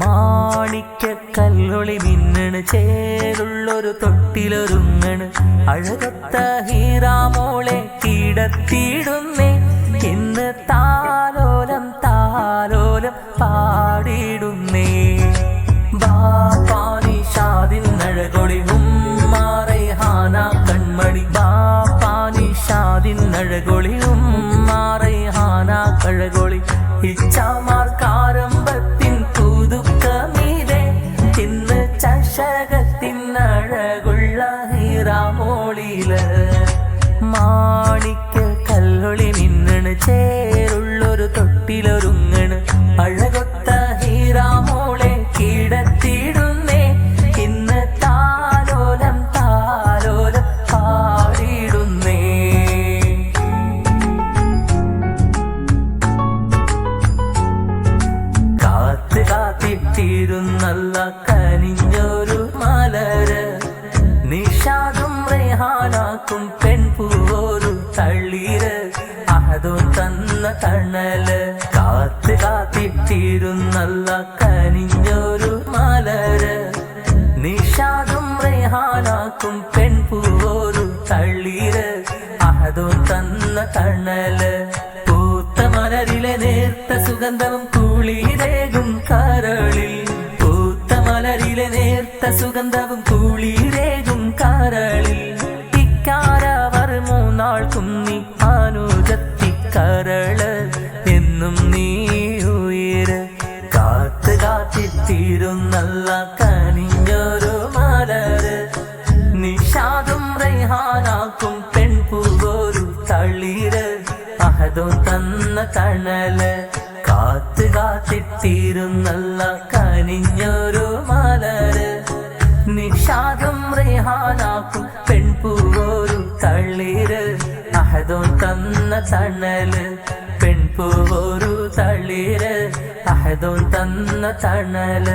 മാണിക്ക കല്ലൊളി മിന്നണ് ചേരുള്ളൊരു തൊട്ടിലൊരുങ്ങണ്. അഴകത്ത ഹീറാമോളെ കീടത്തിയിടുന്നേ. ഇന്ന് താലോലം താലോലം പാടിയിടുന്നേ. ബാപ്പാനി ഷാദിൻ അഴകൊളി ഉമ്മാറെ ഹാന കൺമണി. ബാപ്പാനി ഷാദിൻ അഴകൊളി ഉമ്മാറെ ഹാന കഴകൊളി ഇച്ചാമാർക്കാരംഭത്തിൻ അഴകുള്ള ഹീറാമോളിൽ മാണിക്ക കല്ലൊളി മിന്നണ് ചേരുള്ളൊരു തൊട്ടിലൊരുങ്ങണ്. അഴകൊത്ത ഹീറാമോളെ കിടത്തിയിടുന്നേ ഇന്ന് താലോലം താലോലം പാടിയിടുന്നേ കാത്ത് കാത്തിട്ടിരുന്നല്ല കനിഞ്ഞൊരു അഹതും തന്ന തണൽ. കാത്ത് കാത്തിട്ടിരുന്നല്ല കനിഞ്ഞൊരു മലര്. നിഷാദും റേഹാനാക്കും പെൺപൂവോരു തള്ളീര് അതു തന്ന തണൽ. പൂത്ത മലരിലെ നേർത്ത സുഗന്ധവും കുളിരേകും കരളിൽ. പൂത്ത മലരിലെ നേർത്ത സുഗന്ധവും കുളിരേകും കരളിൽ. ഇക്കാരവർ മൂന്നാൾ കുന്നി കാത്തിത്തിരുന്നല്ല കനിഞ്ഞൊരു മലര്. നിഷാദും റൈഹാനാക്കും പെൺപൂവൊരു തളിര്. അഹദും തന്ന തണൽ കാത്തു കാത്തിട്ടിരുന്നല്ല കനിഞ്ഞൊരു മലര്. നിഷാദും റൈഹാനാക്കും പെൺപൂവൊരു തളിര്. അഹദും തന്ന തണൽ പെൺപൂവൊരു തളിര്. അഹദും തന്ന തണൽ.